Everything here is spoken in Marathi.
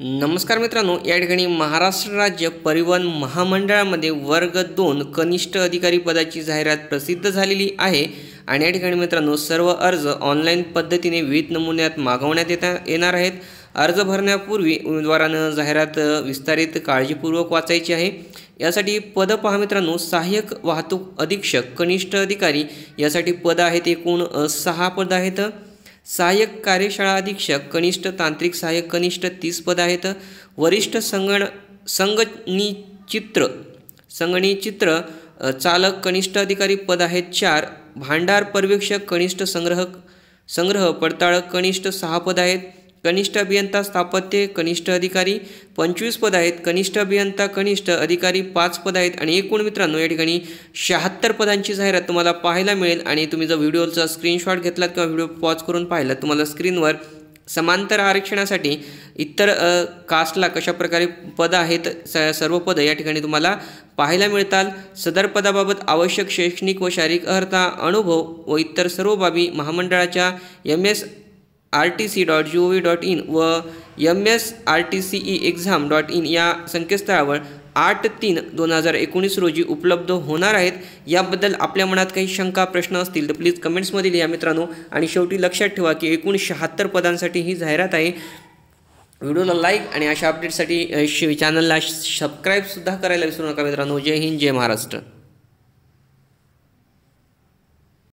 नमस्कार मित्रांनो या ठिकाणी महाराष्ट्र राज्य परिवहन महामंडळामध्ये वर्ग दोन कनिष्ठ अधिकारी पदाची जाहिरात प्रसिद्ध झालेली आहे. आणि या ठिकाणी मित्रांनो सर्व अर्ज ऑनलाईन पद्धतीने विविध नमुन्यात मागवण्यात येता येणार आहेत. अर्ज भरण्यापूर्वी उमेदवारानं जाहिरात विस्तारित काळजीपूर्वक वाचायची आहे. यासाठी पद पहा मित्रांनो सहाय्यक वाहतूक अधीक्षक कनिष्ठ अधिकारी. यासाठी पद आहेत एकूण सहा पद आहेत. सहाय्यक कार्यशाळा अधीक्षक कनिष्ठ तांत्रिक सहाय्यक कनिष्ठ तीस पद आहेत. वरिष्ठ संगण संगणिचित्र संगणिचित्र चालक कनिष्ठ अधिकारी पद आहेत चार. भांडार पर्यवेक्षक कनिष्ठ संग्रह संग्रह पडताळक कनिष्ठ सहा पद आहेत. कनिष्ठ अभियंता स्थापत्य कनिष्ठ अधिकारी पंचवीस पद आहेत. कनिष्ठ अभियंता कनिष्ठ अधिकारी पाच पद आहेत. आणि एकूण मित्रांनो या ठिकाणी शहात्तर पदांची जाहिरात तुम्हाला पाहायला मिळेल. आणि तुम्ही जर व्हिडिओचा स्क्रीनशॉट घेतलात किंवा व्हिडिओ पॉज करून पाहिलात तुम्हाला स्क्रीनवर समांतर आरक्षणासाठी इतर कास्टला कशाप्रकारे पदं आहेत स सर्व पदं या ठिकाणी तुम्हाला पाहायला मिळतात सदर पदाबाबत आवश्यक शैक्षणिक व शारीरिक अर्हता अनुभव व इतर सर्व बाबी महामंडळाच्या M S R T C dot G O V dot in व M S R T C E exam dot in या संकेतस्थळावर आठ तीन दोन हजार एकोणीस रोजी उपलब्ध होणार आहेत. याबद्दल आपल्या मनात काही शंका प्रश्न असतील तर प्लीज कमेंट्समध्ये लिहा मित्रांनो. आणि शेवटी लक्षात ठेवा की एकूण शहात्तर पदांसाठी ही जाहिरात आहे. व्हिडिओला लाईक आणि अशा अपडेटसाठी चॅनलला सबस्क्राईबसुद्धा करायला विसरू नका मित्रांनो. जय हिंद जय महाराष्ट्र.